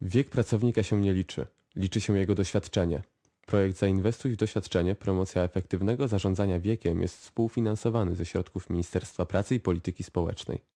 Wiek pracownika się nie liczy, liczy się jego doświadczenie. Projekt Zainwestuj w doświadczenie promocja efektywnego zarządzania wiekiem jest współfinansowany ze środków Ministerstwa Pracy i Polityki Społecznej.